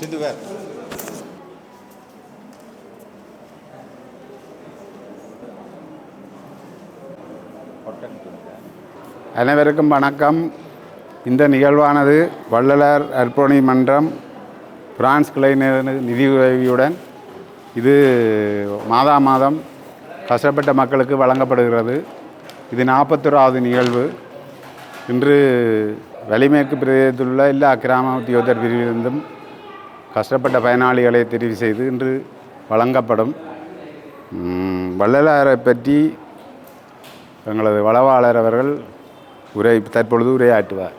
சிந்து அனைவருக்கும் வணக்கம். இந்த நிகழ்வானது வள்ளலார் அர்ப்பணி மன்றம் பிரான்ஸ் கிளை நிதியுதவியுடன் இது மாதா மாதம் கஷ்டப்பட்ட மக்களுக்கு வழங்கப்படுகிறது. இது நாற்பத்தொராவது நிகழ்வு. இன்று வலிமேற்கு பிரதேசத்தில் உள்ள எல்லா கிராம உத்தியோகத்தர் பிரிவிலிருந்தும் கஷ்டப்பட்ட பயனாளிகளை தெரிவு செய்து இன்று வழங்கப்படும். வள்ளலாரை பற்றி எங்களது வளவாளர் அவர்கள் உரை தற்பொழுது உரையாற்றுவார்.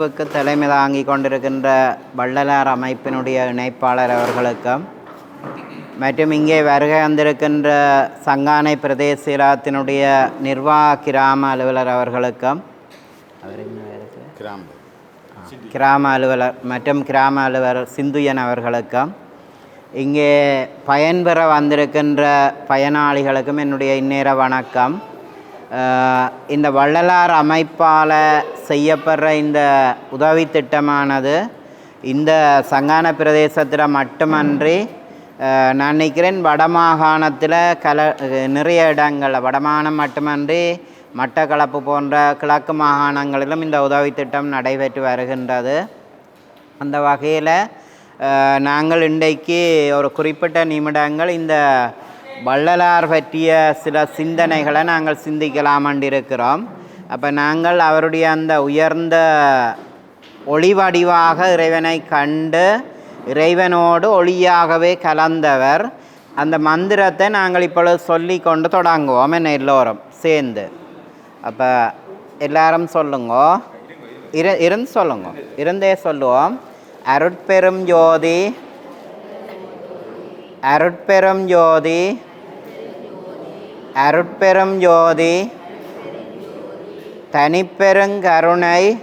அமைப்புக்கு தலைமை தாங்கி கொண்டிருக்கின்ற வள்ளலார் அமைப்பினுடைய இணைப்பாளர் அவர்களுக்கும் மற்றும் இங்கே வருகை வந்திருக்கின்ற சங்கானை பிரதேச செயலகத்தினுடைய நிர்வாக கிராம அலுவலர் அவர்களுக்கும் அவர்? கிராமம். கிராம அலுவலர் மற்றும் கிராம அலுவலர் சிந்துயன் அவர்களுக்கும் இங்கே பயன்பெற வந்திருக்கின்ற பயனாளிகளுக்கும் என்னுடைய இந்நேர வணக்கம். இந்த வள்ளலார் அமைப்பால் செய்யப்படுற இந்த உதவி திட்டமானது இந்த சங்கான பிரதேசத்தில் மட்டுமன்றி நான் நினைக்கிறேன் வடமாகாணத்தில் கல நிறைய இடங்களில் வடமாகாணம் மட்டுமன்றி மட்டக்களப்பு போன்ற கிழக்கு மாகாணங்களிலும் இந்த உதவி திட்டம் நடைபெற்று வருகின்றது. அந்த வகையில் நாங்கள் இன்றைக்கு ஒரு குறிப்பிட்ட நிமிடங்கள் இந்த வள்ளலார் பற்றிய சில சிந்தனைகளை நாங்கள் சிந்திக்கலாமண்டிருக்கிறோம் அப்போ நாங்கள் அவருடைய அந்த உயர்ந்த ஒளிவடிவாக இறைவனை கண்டு இறைவனோடு ஒளியாகவே கலந்தவர். அந்த மந்திரத்தை நாங்கள் இப்பொழுது சொல்லி கொண்டு தொடங்குவோம். என்ன எல்லோரும் சேர்ந்து. அப்போ எல்லாரும் சொல்லுங்க. இரு இருந்து சொல்லுங்க. இருந்தே சொல்லுவோம். அருட்பெரும் ஜோதி. அருட்பெரும் ஜோதி. அருட்பெரும் ஜோதி. தனிப்பெருங்கருணை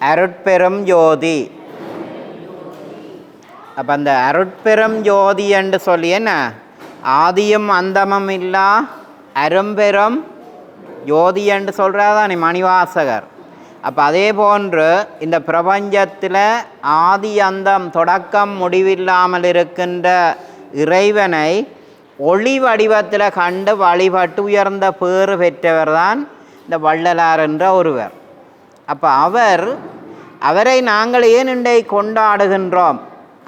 அருட்பெரும் ஜோதி. அப்போ அந்த அருட்பெரும் ஜோதி என்று சொல்லி என்ன? ஆதியும் அந்தமும் இல்லா அரும்பெரும் ஜோதி என்று சொல்கிறாதானே மணிவாசகர். அப்போ அதே போன்று இந்த பிரபஞ்சத்தில் ஆதி அந்தம் தொடக்கம் முடிவில்லாமல் இருக்கின்ற இறைவனை ஒளி வடிவத்தில் கண்டு வழிபட்டு உயர்ந்த பேறு பெற்றவர் தான் இந்த வள்ளலார் என்ற ஒருவர். அப்போ அவர் அவரை நாங்கள் ஏன் இன்றை கொண்டாடுகின்றோம்?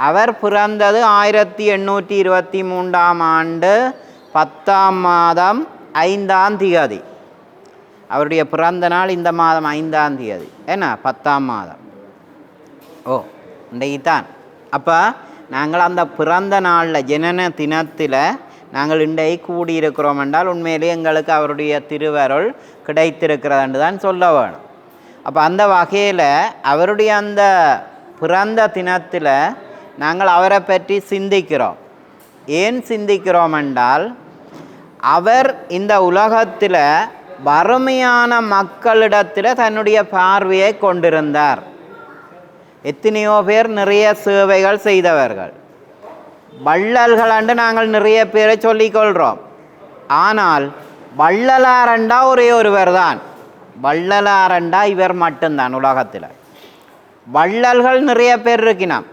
அவர் பிறந்தது ஆயிரத்தி எண்ணூற்றி இருபத்தி மூன்றாம் ஆண்டு பத்தாம் மாதம் ஐந்தாம் திகதி. அவருடைய பிறந்த நாள் இந்த மாதம் ஐந்தாம் தேதி. என்ன பத்தாம் மாதம். ஓ இன்றைக்கு தான் அப்போ நாங்கள் அந்த பிறந்த நாளில் ஜனன தினத்தில் நாங்கள் இண்டை கூடியிருக்கிறோம் என்றால் உண்மையிலே எங்களுக்கு அவருடைய திருவருள் கிடைத்திருக்கிறதுன்னு தான் சொல்ல வேணும். அப்போ அந்த வகையில் அவருடைய அந்த பிறந்த தினத்தில் நாங்கள் அவரை பற்றி சிந்திக்கிறோம். ஏன் சிந்திக்கிறோம் என்றால் அவர் இந்த உலகத்தில் வறுமையான மக்களிடத்தில் தன்னுடைய பார்வையை கொண்டிருந்தார். எத்தனையோ பேர் நிறைய சேவைகள் செய்தவர்கள். வள்ளல்கள் அன்று நாங்கள் நிறைய பேரை சொல்லிக்கொள்கிறோம். ஆனால் வள்ளலாரண்டா ஒரே ஒருவர் தான் வள்ளலாரண்டா இவர் மட்டும்தான் உலகத்தில். வள்ளல்கள் நிறைய பேர் இருக்கினோம்.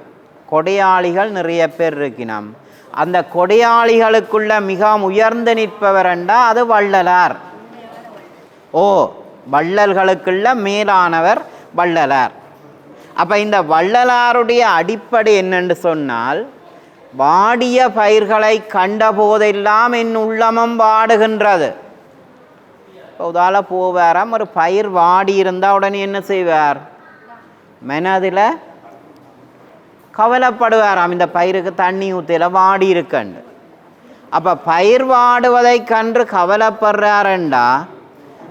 கொடையாளிகள் நிறைய பேர் இருக்கினோம். அந்த கொடையாளிகளுக்குள்ள மிகவும் உயர்ந்து நிற்பவரண்டா அது வள்ளலார். ஓ வள்ளல்களுக்குள்ள மேலானவர் வள்ளலார். அப்போ இந்த வள்ளலாருடைய அடிப்படை என்னென்று சொன்னால் வாடிய பயிர்களை கண்ட போதெல்லாம் என் உள்ளமும் வாடுகின்றது. இப்போ உதால போவாராம் ஒரு பயிர் வாடி இருந்தால் உடனே என்ன செய்வார்? மனதில் கவலைப்படுவாராம் இந்த பயிருக்கு தண்ணி ஊற்றில வாடி இருக்கண்டு அப்போ பயிர் வாடுவதை கன்று கவலைப்படுறாருண்டா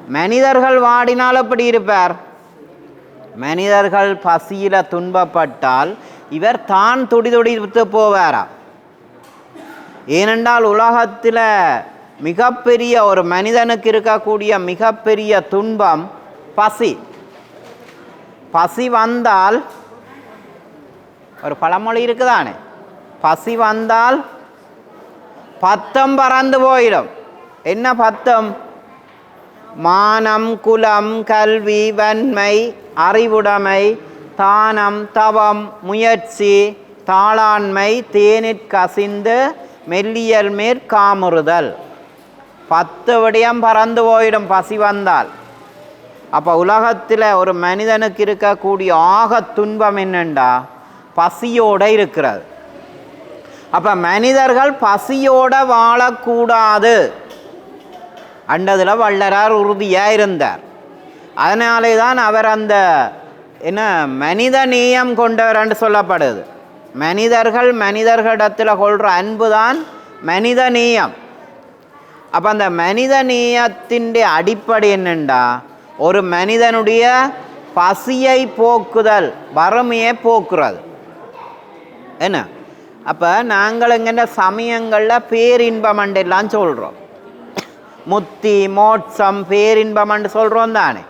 மனிதர்கள் வாடினால் எப்படி இருப்பார்? மனிதர்கள் பசியில் துன்பப்பட்டால் இவர் தான் துடி துடித்து போவாரா? ஏனென்றால் உலகத்தில் மிகப்பெரிய ஒரு மனிதனுக்கு இருக்கக்கூடிய மிகப்பெரிய துன்பம் பசி. பசி வந்தால் ஒரு பழமொழி இருக்குதானே? பசி வந்தால் பத்தம் பறந்து போயிடும். என்ன பத்தம்? மானம் குலம் கல்வி வன்மை அறிவுடைமை தானம் தவம் முயற்சி தாளாண்மை தேனிற் கசிந்து மெல்லியல் மேற்காமுறுதல் பத்து விடயம் பறந்து போயிடும் பசி வந்தால். அப்போ உலகத்தில் ஒரு மனிதனுக்கு இருக்கக்கூடிய ஆக துன்பம் என்னண்டா பசியோடு இருக்கிறது. அப்போ மனிதர்கள் பசியோட வாழக்கூடாது. அண்டதில் வள்ளரார் உறுதியாக இருந்தார் அதனாலே தான் அவர் அந்த என்ன மனித நேயம் கொண்டவர் என்று சொல்லப்படுது. மனிதர்கள் மனிதர்களிடத்தில் கொள்கிற அன்பு தான் மனித நேயம். அப்போ அந்த மனித நேயத்தின் அடிப்படை என்னண்டா? ஒரு மனிதனுடைய பசியை போக்குதல் வறுமையை போக்குறது. என்ன? அப்போ நாங்கள் எங்கிட்ட சமயங்களில் பேரின்பம் எல்லாம் சொல்கிறோம் முத்தி மோட்சம் பேரின்பம்னு சொல்கிறோம் தானே.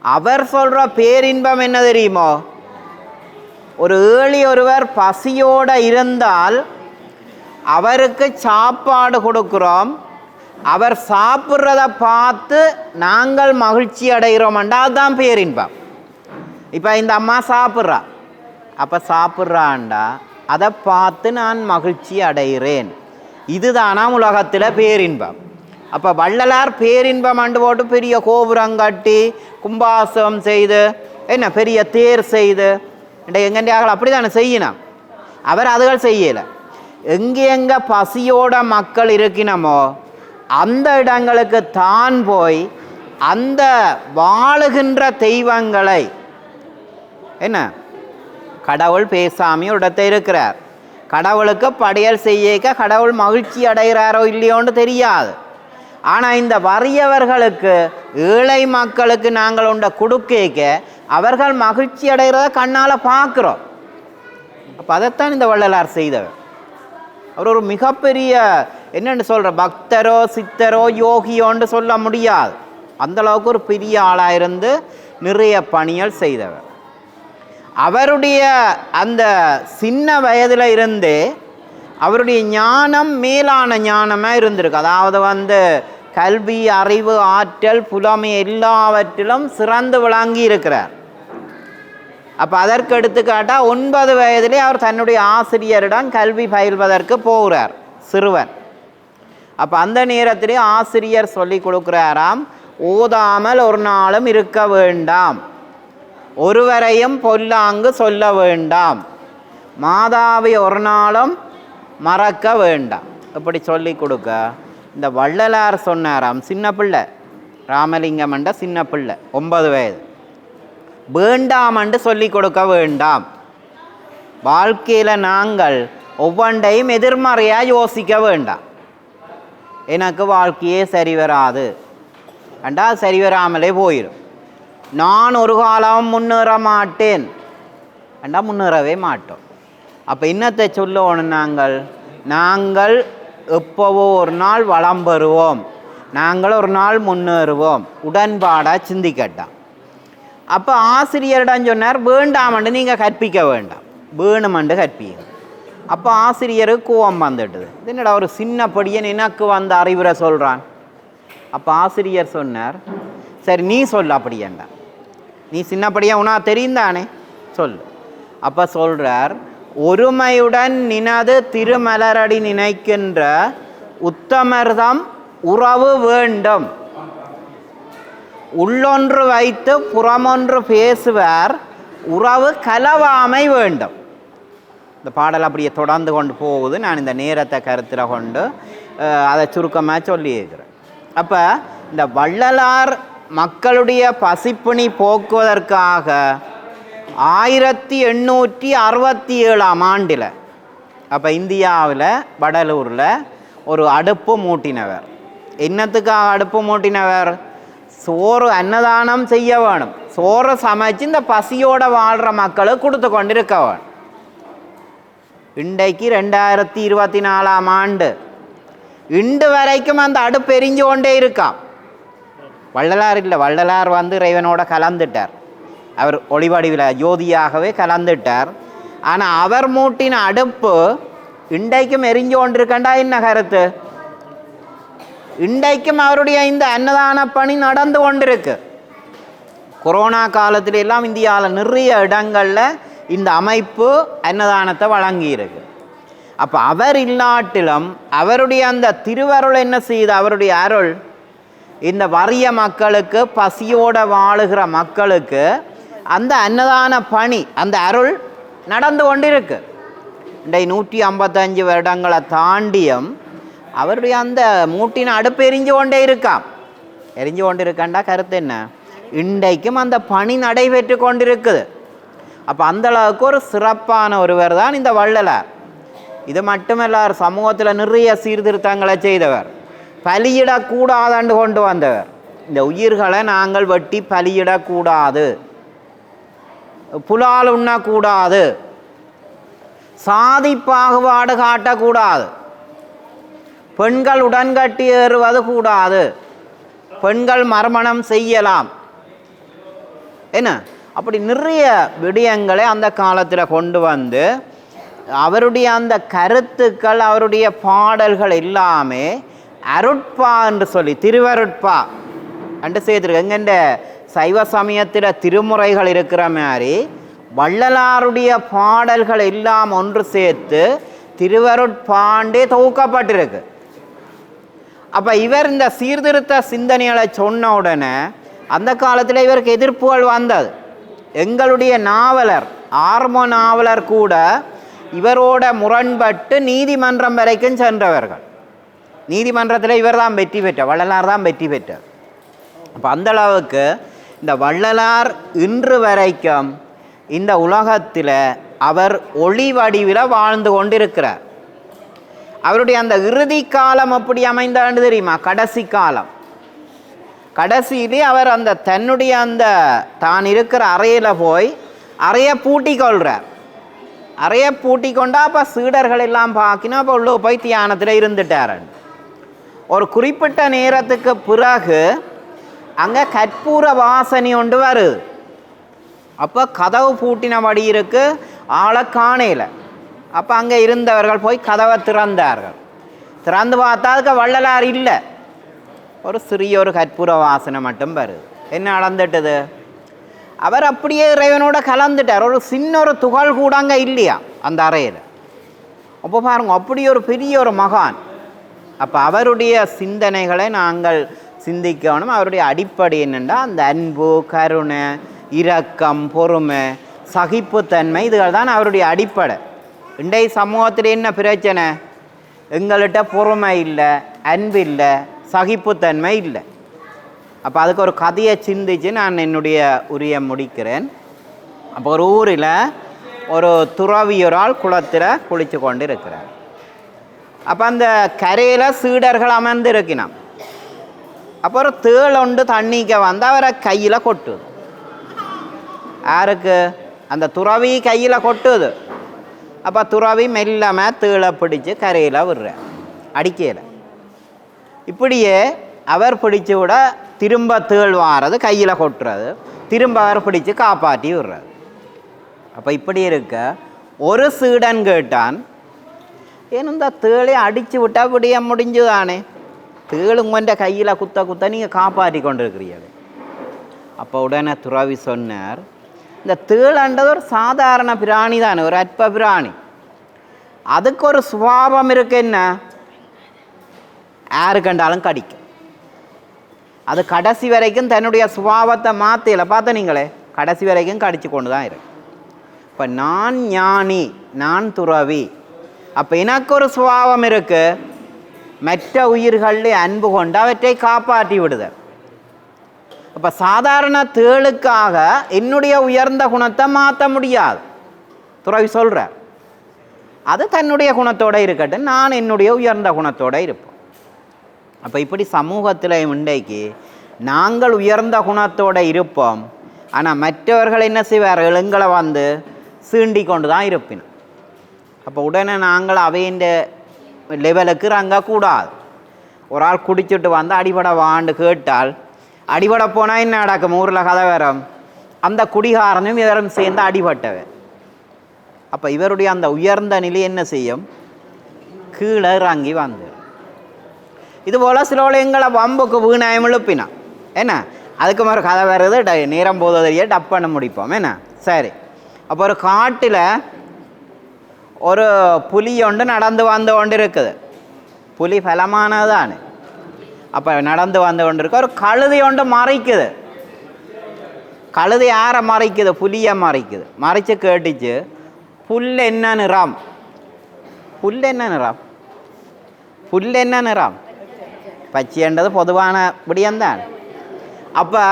அவர் சொல்கிற பேரின்பம் என்ன தெரியுமோ? ஒரு ஏழி ஒருவர் பசியோடு இருந்தால் அவருக்கு சாப்பாடு கொடுக்குறோம். அவர் சாப்பிட்றத பார்த்து நாங்கள் மகிழ்ச்சி அடைகிறோம்டா அதுதான் பேரின்பம். இப்போ இந்த அம்மா சாப்பிட்றா. அப்போ சாப்பிட்றான்டா அதை பார்த்து நான் மகிழ்ச்சி அடைகிறேன். இதுதானா உலகத்தில் பேரின்பம். அப்போ வள்ளலார் பேரின்பம் அண்டு போட்டு பெரிய கோபுரம் கட்டி கும்பாசம் செய்து என்ன பெரிய தேர் செய்து எங்கெண்டியார்கள் அப்படி தானே செய்யணும் அவர் அதுகள் செய்யலை. எங்கே எங்கே பசியோட மக்கள் இருக்கினமோ அந்த இடங்களுக்கு தான் போய் அந்த வாழுகின்ற தெய்வங்களை என்ன கடவுள் பேசாமி ஒரு இருக்கிறார். கடவுளுக்கு படையல் செய்யக்க கடவுள் மகிழ்ச்சி அடைகிறாரோ இல்லையோன்னு தெரியாது. ஆனால் இந்த வறியவர்களுக்கு ஏழை மக்களுக்கு நாங்கள் உண்ட கொடுக்க அவர்கள் மகிழ்ச்சி அடைகிறத கண்ணால் பார்க்குறோம் அப்போ அதைத்தான் இந்த வள்ளலார் செய்தவர். அவர் ஒரு மிகப்பெரிய என்னென்னு சொல்கிற பக்தரோ சித்தரோ யோகியோன்னு சொல்ல முடியாது. அந்த அளவுக்கு ஒரு பெரிய ஆளாக இருந்து நிறைய பணிகள் செய்தவர். அவருடைய அந்த சின்ன வயதில் இருந்தே அவருடைய ஞானம் மேலான ஞானமாக இருந்திருக்கு. அதாவது வந்து கல்வி அறிவு ஆற்றல் புலமை எல்லாவற்றிலும் சிறந்து விளங்கி இருக்கிறார். அப்போ அதற்கு எடுத்துக்காட்டால் ஒன்பது வயதிலே அவர் தன்னுடைய ஆசிரியரிடம் கல்வி பயில்வதற்கு போகிறார் சிறுவன். அப்போ அந்த நேரத்திலே ஆசிரியர் சொல்லி கொடுக்குறாராம் ஓதாமல் ஒரு நாளும் இருக்க வேண்டாம். ஒருவரையும் பொல்லாங்கு சொல்ல வேண்டாம். மாதாவை ஒரு நாளும் மறக்க வேண்டாம். இப்படி சொல்லி கொடுக்க? இந்த வள்ளலார் சொன்னாராம் சின்ன பிள்ளை. ராமலிங்கம் சின்ன பிள்ளை ஒன்பது வயது. வேண்டாம் சொல்லி கொடுக்க வேண்டாம். வாழ்க்கையில் நாங்கள் ஒவ்வொன்றையும் எதிர்மறையாக யோசிக்க வேண்டாம். எனக்கு வாழ்க்கையே சரி வராது. அண்டா சரி வராமலே போயிடும் நான் ஒரு காலம் முன்னேற மாட்டேன். அண்டா முன்னேறவே மாட்டோம். அப்போ இன்னத்தை சொல்லணும் நாங்கள்? நாங்கள் எப்போவோ ஒரு நாள் வளம் பெறுவோம். நாங்கள் ஒரு நாள் முன்னேறுவோம். உடன்பாடாக சிந்திக்கட்டான் அப்போ ஆசிரியரிடம் சொன்னார் வேண்டாமண்டு நீங்கள் கற்பிக்க வேண்டாம். வேணுமண்டு கற்பிங்க அப்போ ஆசிரியருக்கு கோவம் வந்துட்டுது. என்னடா ஒரு சின்ன படியன் எனக்கு வந்த அறிவுரை சொல்கிறான் அப்போ ஆசிரியர் சொன்னார் சரி நீ சொல்லு அப்படியேண்டா நீ சின்னப்படியா உனா தெரியுந்தானே சொல் அப்போ சொல்கிறார் ஒருமையுடன் நினது திருமலரடி நினைக்கின்ற உத்தமர்தம் உறவு வேண்டும். உள்ளொன்று வைத்து புறமொன்று பேசுவார் உறவு கலவாமை வேண்டும். இந்த பாடல் அப்படியே தொடர்ந்து கொண்டு போகுது. நான் இந்த நேரத்தை கருத்தில் கொண்டு அதை சுருக்கமாக சொல்லியிருக்கிறேன். அப்போ இந்த வள்ளலார் மக்களுடைய பசிப்பிணி போக்குவதற்காக ஆயிரத்தி எண்ணூற்றி அறுபத்தி ஏழாம் ஆண்டில் அப்போ இந்தியாவில் வடலூரில் ஒரு அடுப்பு மூட்டினவர். என்னத்துக்காக அடுப்பு மூட்டினவர்? சோறு அன்னதானம் செய்ய வேணும். சோறு சமைச்சு இந்த பசியோட வாழ்கிற மக்களுக்கு கொடுத்து கொண்டிருக்க வேணும். இன்றைக்கு ரெண்டாயிரத்தி இருபத்தி நாலாம் ஆண்டு. இன்று வரைக்கும் அந்த அடுப்பு எரிஞ்சு கொண்டே இருக்கான் வள்ளலார் இல்லை வள்ளலார் வந்து இறைவனோட கலந்துட்டார். அவர் ஒளிவடிவில் ஜோதியாகவே கலந்துட்டார். ஆனால் அவர் மூட்டின அடுப்பு இன்றைக்கும் எரிஞ்சு கொண்டிருக்கண்டா என்ன கருத்து? இன்றைக்கும் அவருடைய இந்த அன்னதான பணி நடந்து கொண்டிருக்கு. கொரோனா காலத்தில எல்லாம் இந்தியாவில் நிறைய இடங்களில் இந்த அமைப்பு அன்னதானத்தை வழங்கியிருக்கு. அப்போ அவர் இல்லாட்டிலும் அவருடைய அந்த திருவருள் என்ன செய்யுது அவருடைய அருள் இந்த வறிய மக்களுக்கு பசியோட வாழுகிற மக்களுக்கு அந்த அன்னதான பணி அந்த அருள் நடந்து கொண்டிருக்கு. இன்றைய நூற்றி ஐம்பத்தஞ்சு வருடங்களை தாண்டியும் அவருடைய அந்த மூட்டின் அடுப்பு எரிஞ்சு கொண்டே இருக்காம். எரிஞ்சு கொண்டு இருக்காண்டா கருத்து என்ன? இன்றைக்கும் அந்த பணி நடைபெற்று கொண்டிருக்குது. அப்போ அந்த அளவுக்கு ஒரு சிறப்பான ஒருவர் தான் இந்த வள்ளலார் இது மட்டுமல்ல சமூகத்தில் நிறைய சீர்திருத்தங்களை செய்தவர். பலியிடக்கூடாதுன்னு கொண்டு வந்தவர். இந்த உயிர்களை நாங்கள் வெட்டி பலியிடக்கூடாது. புலால் உண்ணக்கூடாது சாதி பாகுபாடு காட்டக்கூடாது. பெண்கள் உடன்கட்டி ஏறுவது கூடாது. பெண்கள் மர்மணம் செய்யலாம். என்ன? அப்படி நிறைய விடயங்களை அந்த காலத்தில் கொண்டு வந்து அவருடைய அந்த கருத்துக்கள் அவருடைய பாடல்கள் எல்லாமே அருட்பா என்று சொல்லி திருவருட்பா. என்று செய்திருக்கு எங்கெண்ட சைவ சமயத்தில் திருமுறைகள் இருக்கிற மாதிரி வள்ளலாருடைய பாடல்கள் எல்லாம் ஒன்று சேர்த்து திருவருட்பாண்டே தொகுக்கப்பட்டிருக்கு. அப்போ இவர் இந்த சீர்திருத்த சிந்தனைகளை சொன்ன உடனே அந்த காலத்தில் இவருக்கு எதிர்ப்புகள் வந்தது. எங்களுடைய நாவலர் ஆர்ம நாவலர் கூட இவரோட முரண்பட்டு நீதிமன்றம் வரைக்கும் சென்றவர்கள். நீதிமன்றத்தில் இவர் தான் வெற்றி பெற்றார் வள்ளலார் தான் வெற்றி பெற்றார் அப்போ அந்த அளவுக்கு இந்த வள்ளலார் இன்று வரைக்கும் இந்த உலகத்தில் அவர் ஒளி வடிவில் வாழ்ந்து கொண்டிருக்கிறார். அவருடைய அந்த இறுதி காலம் அப்படி அமைந்தான்னு தெரியுமா? கடைசி காலம். கடைசியிலே அவர் அந்த தன்னுடைய அந்த தான் இருக்கிற அறையில் போய் அறையை பூட்டி கொள்கிறார் அறையை பூட்டி கொண்டா அப்போ சீடர்கள் எல்லாம் பார்க்கணும் அப்போ உள்ள போய் தியானத்தில் இருந்துட்டார் ஒரு குறிப்பிட்ட நேரத்துக்கு பிறகு அங்கே கற்பூர வாசனை ஒன்று வருது அப்போ கதவு பூட்டினபடி இருக்கு ஆளை காணையில் அப்போ அங்கே இருந்தவர்கள் போய் கதவை திறந்தார்கள். திறந்து பார்த்தா அதுக்கு வள்ளலார் இல்லை. ஒரு சிறிய ஒரு கற்பூர வாசனை மட்டும் வருது என்ன அளந்துட்டது? அவர் அப்படியே இறைவனோட கலந்துட்டார். ஒரு சின்ன ஒரு துகள் கூட அங்கே இல்லையா அந்த அறையில். அப்போ பாருங்க அப்படி ஒரு பெரிய ஒரு மகான். அப்போ அவருடைய சிந்தனைகளை நாங்கள் சிந்திக்கணும் அவருடைய அடிப்படை என்னென்னா அந்த அன்பு கருணை இரக்கம் பொறுமை சகிப்புத்தன்மை இதுகள் தான் அவருடைய அடிப்படை. இன்றைய சமூகத்தில் என்ன பிரச்சனை? எங்கள்கிட்ட பொறுமை இல்லை அன்பு இல்லை சகிப்புத்தன்மை இல்லை. அப்போ அதுக்கு ஒரு கதையை சிந்திச்சு நான் என்னுடைய உரிய முடிக்கிறேன். அப்போ ஒரு ஊரில் ஒரு துறவியொரால் குளத்தில் குளித்து கொண்டு இருக்கிறார் அப்போ அந்த கரையில் சீடர்கள் அமர்ந்து இருக்கினான் அப்போ ஒரு தேள் தண்ணிக்க வந்து அவரை கையில் கொட்டுது. யாருக்கு அந்த துறவி கையில் கொட்டுது. அப்போ துறவி மெல்லாமல் தேளை பிடிச்சி கரையில் விடுற. அடிக்கையில். இப்படியே அவர் பிடிச்சி விட திரும்ப தேள் வாங்கிறது கையில் கொட்டுறது. திரும்ப அவர் பிடிச்சி காப்பாற்றி விடுறது. அப்போ இப்படி இருக்க ஒரு சீடன் கேட்டான் ஏன் இந்த தேளை அடித்து விட்டால் விடிய முடிஞ்சுதானே? தேளும் உங்கள்கிட்ட கையில் குத்த குத்த நீங்கள் காப்பாற்றி கொண்டிருக்கிறீர்கள் அப்போ உடனே துறவி சொன்னார் இந்த தேளன்றது ஒரு சாதாரண பிராணி தானே ஒரு அற்ப பிராணி அதுக்கு ஒரு சுபாவம் இருக்கு என்ன யாரு கண்டாலும் கடிக்கும் அது கடைசி வரைக்கும் தன்னுடைய சுபாவத்தை மாற்றல பார்த்த நீங்களே கடைசி வரைக்கும் கடிச்சு கொண்டு தான் இருக்கு இப்போ நான் ஞானி நான் துறவி அப்போ எனக்கு ஒரு சுபாவம் இருக்கு மற்ற உயிர்களில் அன்பு கொண்டு அவற்றை காப்பாற்றி விடுதல் அப்போ சாதாரண தேளுக்காக என்னுடைய உயர்ந்த குணத்தை மாற்ற முடியாது துறவி சொல்கிறார் அது தன்னுடைய குணத்தோடு இருக்கட்டும் நான் என்னுடைய உயர்ந்த குணத்தோடு இருப்போம் அப்போ இப்படி சமூகத்தில் இன்றைக்கு நாங்கள் உயர்ந்த குணத்தோடு இருப்போம் ஆனால் மற்றவர்கள் என்ன செய்வார் எங்களை வந்து சீண்டி கொண்டு தான் இருப்பினோம் அப்போ உடனே நாங்கள் அவையின் லெவலுக்கு இறங்கக்கூடாது ஒரு ஆள் குடிச்சிட்டு வந்து அடிபட வாண்டு கேட்டால் அடிபட போனால் என்ன நடக்கும்? ஊரில் கதை வரும் அந்த குடிகாரனும் இவரும் சேர்ந்து அடிபட்டவன் அப்போ இவருடைய அந்த உயர்ந்த நிலை என்ன செய்யும்? கீழே இறங்கி வந்து. இதுபோல் சிலோல எங்களை வம்புக்கு வீணாயம் எழுப்பினான் என்ன? அதுக்கு மாதிரி கதை வருது ட- நேரம் போதறிய டப் பண்ண முடிப்போம். என்ன? சரி. அப்போ ஒரு காட்டில் ஒரு புலி ஒன்று நடந்து வந்து கொண்டு இருக்குது புலி பலமானதானே அப்போ நடந்து வந்து கொண்டு இருக்கு ஒரு கழுதி ஒன்று மறைக்குது கழுதை யாரை மறைக்குது புலியை மறைக்குது மறைச்சு கேட்டுச்சு புல் என்ன நிறம் புல் என்ன நிறம் புல் என்ன நிறம் பச்சைன்றது பொதுவான விடியம்தான் அப்போ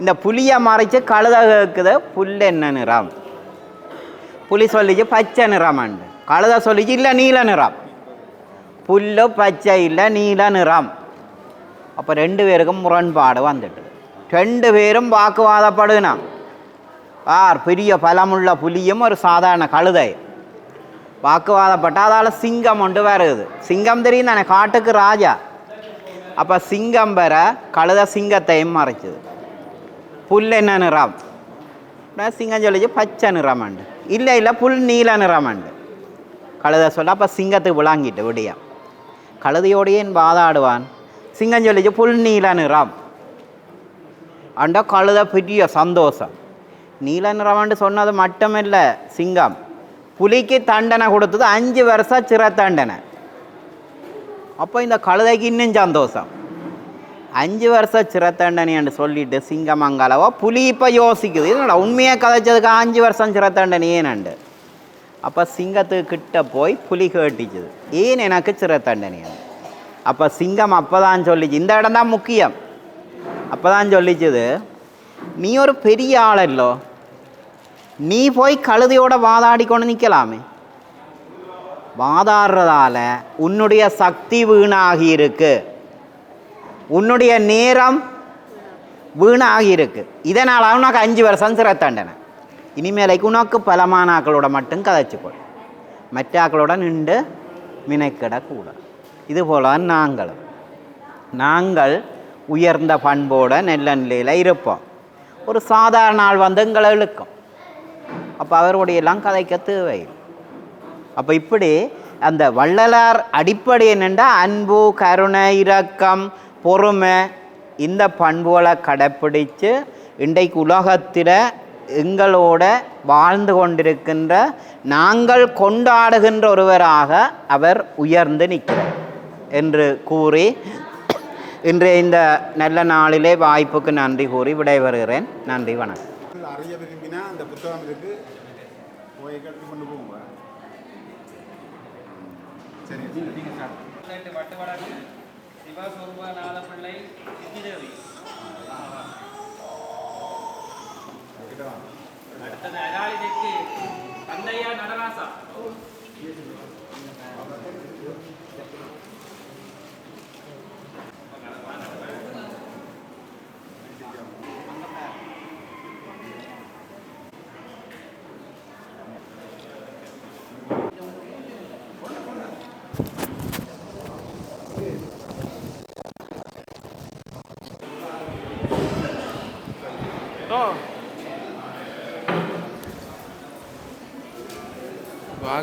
இந்த புலியை மறைச்சு கழுத கேட்குது புல் என்ன நிறம் புலி சொல்லிச்சு பச்சை நிறமாண்டு கழுதை சொல்லிச்சு இல்லை நீல நிறம் புல்லு பச்சை இல்லை நீல நிறம் அப்போ ரெண்டு பேருக்கும் முரண்பாடு வந்துட்டு ரெண்டு பேரும் வாக்குவாதப்படுனா ஆர் பெரிய பலமுள்ள புலியும் ஒரு சாதாரண கழுதை வாக்குவாதப்பட்ட அதால் சிங்கம் ஒன்று வருது சிங்கம் தெரியும் தானே காட்டுக்கு ராஜா அப்போ சிங்கம் வர கழுத சிங்கத்தையும் மறைச்சுது புல் என்ன நிறம் சிங்கம் சொல்லிச்சு பச்சை நிறமாண்டு இல்லை இல்லை புல் நீல நிறமண்டு கழுதை சொல்ல அப்போ சிங்கத்துக்கு விளாங்கிட்டு விடியா. கழுதையோடையே வாதாடுவான். சிங்கம் சொல்லிச்சு புல் நீல நிறம் அண்ட கழுத பெரிய சந்தோஷம். நீல நிறம்னு சொன்னது மட்டுமில்லை சிங்கம். புலிக்கு தண்டனை கொடுத்தது அஞ்சு வருஷம் சிறை தண்டனை. அப்போ இந்த கழுதைக்கு இன்னும் சந்தோஷம். அஞ்சு வருஷம் சிறை என்று சொல்லிட்டு சிங்கம் புலி இப்போ யோசிக்குது என்னடா உண்மையாக கதைச்சதுக்கு அஞ்சு வருஷம் சிறை ஏனண்டு அப்போ சிங்கத்துக்கு கிட்ட போய் புலி கேட்டுச்சுது. ஏன் எனக்கு சிறை அப்போ சிங்கம் அப்போ தான் சொல்லிச்சு. இந்த இடம் தான் முக்கியம். அப்போ தான் சொல்லிச்சுது நீ ஒரு பெரிய ஆளல்லோ நீ போய் கழுதியோட வாதாடி கொண்டு நிற்கலாமே வாதாடுறதால உன்னுடைய சக்தி வீணாகி இருக்குது உன்னுடைய நேரம் வீணாகியிருக்கு. இதனால் உனக்கு அஞ்சு வருஷம் சிறை தண்டனை இனிமேலைக்கு உனக்கு பலமான ஆக்களோட மட்டும் கதைச்சிக்கொள். மற்ற ஆக்களோட நின்று மினைக்கிடக்கூடாது இது போல நாங்களும். நாங்கள் உயர்ந்த பண்போட நல்ல நிலையில் இருப்போம். ஒரு சாதாரண ஆள் வந்து எங்களை இழுக்கும். அப்போ அவருடையெல்லாம் கதைக்க தேவையில்லை. அப்போ இப்படி அந்த வள்ளலார் அடிப்படை என்னென்னா அன்பு கருணை இரக்கம் பொறுமை இந்த பண்புகளை கடைப்பிடித்து இன்றைக்கு உலகத்தில் எங்களோட வாழ்ந்து கொண்டிருக்கின்ற நாங்கள் கொண்டாடுகின்ற ஒருவராக அவர் உயர்ந்து நிற்கிறார் என்று கூறி இன்றைய இந்த நல்ல நாளிலே வாய்ப்புக்கு நன்றி கூறி விடைபெறுகிறேன். நன்றி வணக்கம். அறிய விரும்பினா அந்த புத்தகம் இருக்கு போய் கட்டி கொண்டு போங்க. சரி. ശിവസ്വരൂപനാഥപിള്ളൈ വിദ്യുരവി അടുത്തത് അരാളിലേക്ക് കണ്ടയ്യ നടരാസ.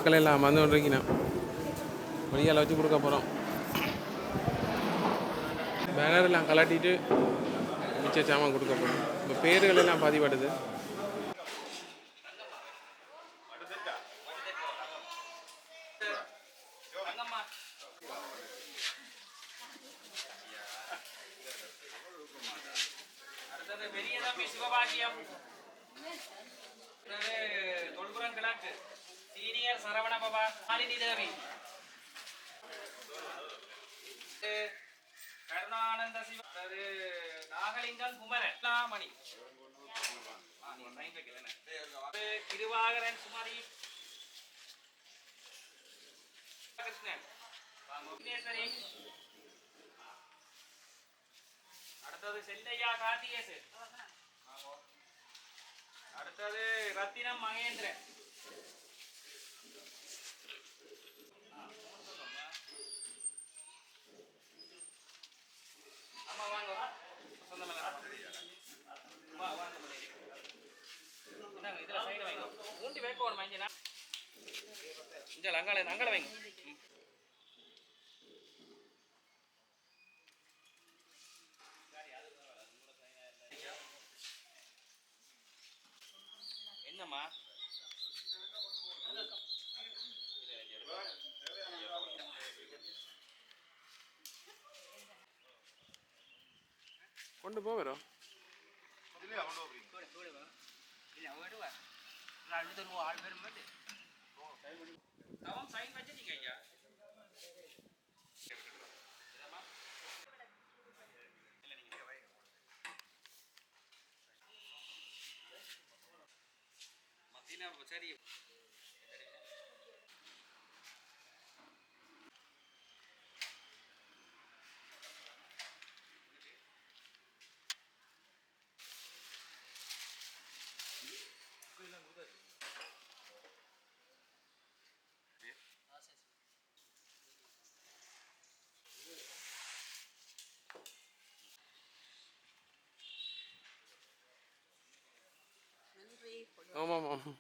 பார்க்கல இல்லை அடுத்தது அராளி தெற்கு வந்து கொண்டிருக்கணும் வெளியால் வச்சு கொடுக்க போகிறோம் பேனர் எல்லாம் கலாட்டிட்டு மிச்ச சாமான் கொடுக்க போகிறோம் இப்போ பேர்கள் எல்லாம் பாதிப்படுது அடுத்தது பெரிய தம்பி சிவபாக்கியம் அடுத்தது கிழக்கு. சீனியர் சரவண பவா மாலினி தேவி. கருணானந்த சிவ அடுத்தது நாகலிங்கம் குமரன் மணி கிருவாகரன் சுமதி. கிருஷ்ணன் விக்னேஸ்வரி. அடுத்தது செல்லையா கார்த்திகேசு அடுத்தது ரத்தினம் மகேந்திரன் அம்மா வாங்க சொந்தம் அம்மா வாங்க முதலில். இந்தாங்க, இதுல சைடு வைங்க ஊண்டி வைக்க ஒரு மஞ்சள் இங்கே அங்காள அங்காள வைங்க ஆமாம் ஆமாம்